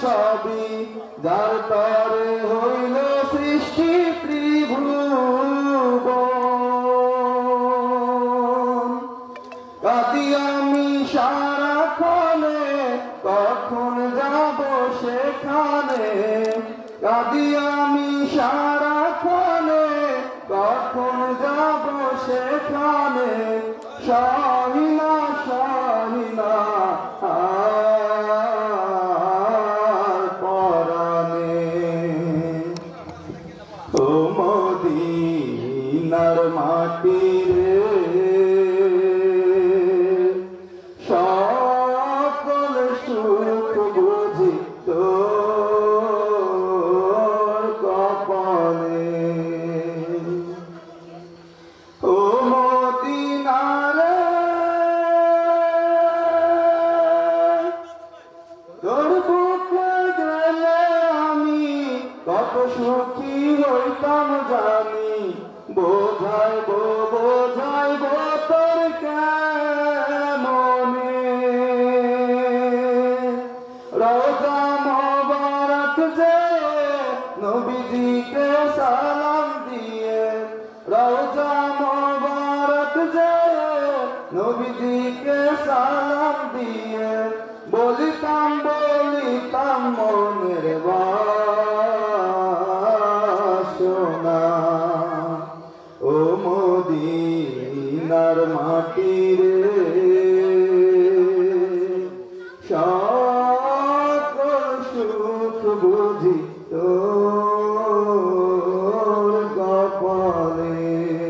সবই যার তরে হইল সৃষ্টি ত্রিভুবন। কাদি আমি সারাক্ষণে, কখন যাব সেখানে? কাদি আমি সারাক্ষণে, কখন যাব সেখানে? সহিনা মদিনার মাটি রে। সকল সুখ বুঝি কপালে। ও মদিনারে তোর বুকে গেলে আমি কত সুখী হইতাম জানি। নবীজিকে সালাম দিয়ে বলিতাম বলিতাম মনের বাসনা। ও মদিনার মাটি